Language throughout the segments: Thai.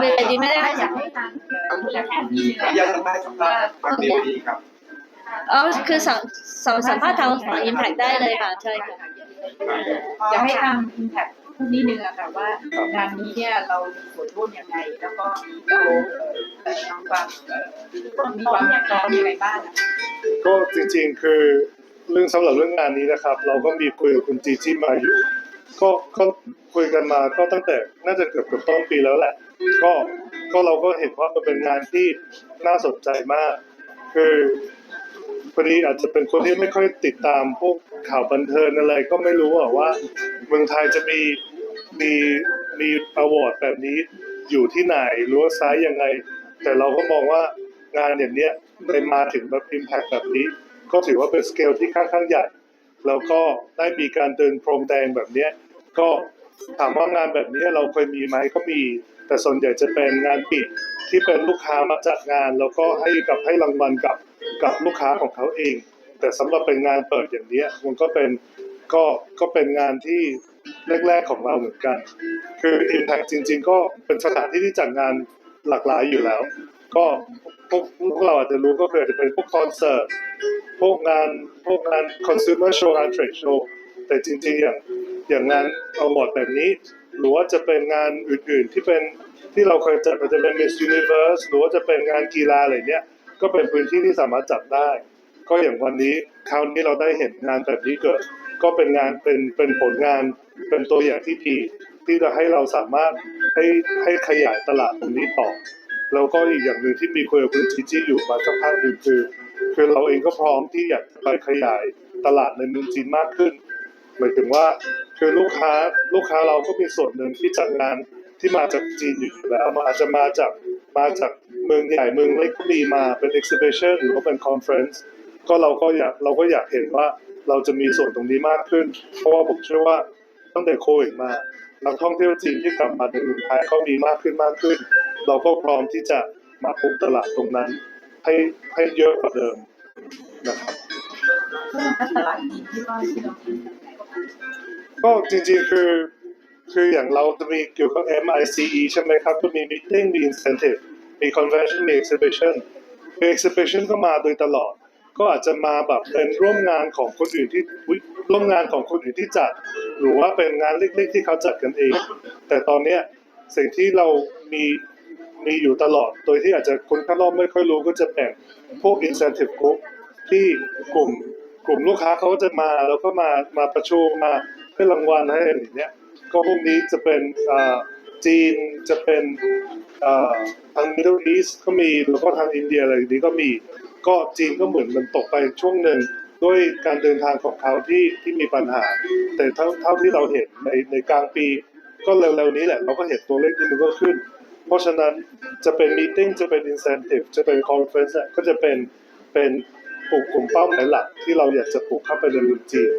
เป็นดีไม่ได้อยากให้ทางอย่ากสัมภาษณ์สัมภาษณ์ฝั่งดีดีครับอ๋อคือสัมสัมสัมภาษณ์ทางฝั่งอิมแพกได้เลยค่ะใช่ค่ะอยากให้ทางอิมแพคพูดนิดนึงอะค่ะว่างานนี้เนี่ยเรามีส่วนร่วมยังไงแล้วก็เราเอ่อทำความอ่อมีความพร้อมยังไงบ้างก็จริงๆคือเรื่องสำหรับเรื่องงานนี้นะครับ เราก็มีคุยกับคุณจีจี้มาอยู่ ก็ก็คุยกันมาก็ตั้งแต่น่าจะเกือบเกือบต้นปีแล้วแหละ ก็ก็เราก็เห็นว่ามันเป็นงานที่น่าสนใจมาก คือพอดีอาจจะเป็นคนที่ไม่ค่อยติดตามพวกข่าวบันเทิงอะไรก็ไม่รู้อะว่า เมืองไทยจะมีมีมีอวอร์ดแบบนี้อยู่ที่ไหนรือว่าไซส์ยังไง แต่เราก็มองว่างานอย่างเนี้ยไปมาถึงแบบอิมแพคแบบนี้ ก็ถือว่าเป็นสเกลที่ค่อนข้างใหญ่แล้วก็ได้มีการเดินพรมแดงแบบเนี้ย ก็ถามว่างานแบบนี้เราเคยมีไหมก็มี แต่ส่วนใหญ่จะเป็นงานปิดที่เป็นลูกค้ามาจัดงาน แล้วก็ให้กับให้รางวัลกับกับลูกค้าของเขาเอง แต่สำหรับเป็นงานเปิดอย่างนี้มันก็เป็นก็ก็เป็นงานที่แรก ๆของเราเหมือนกัน คือ Impact จริง ๆ ก็เป็นสถานที่ที่จัดงานหลากหลายอยู่แล้ว ก็พวกพวกเราอาจจะรู้ก็คือจะเป็นพวกคอนเสิร์ตพวกงานพวกงาน consumer show งาน trade show แต่จริงๆอย่าง อย่างงานเอาหมดแบบนี้ หรือว่าจะเป็นงานอื่นๆที่เป็นที่เราเคยจัดอาจจะเป็น Miss Universe หรือว่าจะเป็นงานกีฬาอะไรเนี้ยก็เป็นพื้นที่ที่สามารถจัดได้ ก็อย่างวันนี้คราวนี้เราได้เห็นงานแบบนี้เกิดก็เป็นงานเป็นเป็นผลงานเป็นตัวอย่างที่ดีที่จะให้เราสามารถให้ให้ขยายตลาดตรงนี้ต่อแล้วก็อีกอย่างหนึ่งที่มีคุยกับคุณจีจีอยู่มาสักพักหนึ่งคือ คือเราเองก็พร้อมที่อยากจะไปขยายตลาดในเมืองจีนมากขึ้นหมายถึงว่า คือลูกค้าลูกค้าเราก็มีส่วนหนึ่งที่จัดงานที่มาจากจีนอยู่แล้วมันอาจจะมาจากมาจากเมืองใหญ่เมืองเล็กก็มีมาเป็น exhibition หรือว่าเป็น conference ก็เราก็อยากเราก็อยากเห็นว่าเราจะมีส่วนตรงนี้มากขึ้น เพราะว่าผมเชื่อว่าตั้งแต่โควิดมานักท่องเที่ยวจีนที่กลับมาในเมืองไทยก็มีมากขึ้นมากขึ้น เราก็พร้อมที่จะมาคุมตลาดตรงนั้น ให้ให้เยอะกว่าเดิมนะครับตลาดจีนที่ว่า ก็จริงๆคือ คืออย่างเราจะมีเกี่ยวกับ MICE ใช่ไหมครับ ก็มี meeting มี incentive มี convention มี exhibition คือ exhibition ก็มาโดยตลอด ก็อาจจะมาแบบเป็นร่วมงานของคนอื่นที่ร่วมงานของคนอื่นที่จัด หรือว่าเป็นงานเล็กๆที่เขาจัดกันเอง แต่ตอนเนี้ยสิ่งที่เรามีมีอยู่ตลอด โดยที่อาจจะคนข้างนอกไม่ค่อยรู้ก็จะแบ่งพวก incentive group ที่กลุ่มกลุ่มลูกค้าเขาก็จะมาแล้วก็มามาประชุมมา ให้รางวัลให้อะไรเงี้ยก็พวกนี้จะเป็นจีนจะเป็นทาง Middle East ก็มีแล้วก็ทางอินเดียอะไรอย่างนี้ก็มี ก็จีนก็เหมือนมันตกไปช่วงหนึ่งด้วยการเดินทางของเขาที่ที่มีปัญหา แต่เท่าเท่าที่เราเห็นในในกลางปี ก็เร็วๆนี้แหละเราก็เห็นตัวเลขที่มันก็ขึ้น เพราะฉะนั้นจะเป็นมีติ้งจะเป็น incentive จะเป็น conference อะก็จะเป็นเป็นปลูกกลุ่มเป้าหมายหลักที่เราอยากจะปลูกเข้าไปในเมืองจีน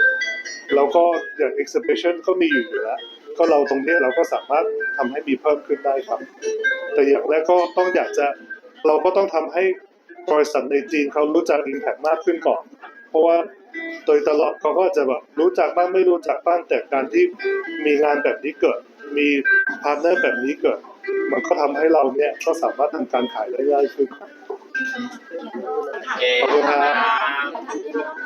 แล้วก็อย่าง exhibition ก็มีอยู่อยู่แล้ว ก็เราตรงเนี้ยเราก็สามารถทำให้มีเพิ่มขึ้นได้ครับ แต่อย่างแรกก็ต้องอยากจะเราก็ต้องทำให้บริษัทในจีนเขารู้จัก Impact มากขึ้นก่อน เพราะว่าโดยตลอดเขาก็จะแบบรู้จักบ้างไม่รู้จักบ้างแต่การที่มีงานแบบนี้เกิด มีพาร์ทเนอร์แบบนี้เกิด มันก็ทำให้เราเนี่ยก็สามารถทำการขายได้ง่ายขึ้นโอเคขอบคุณครับ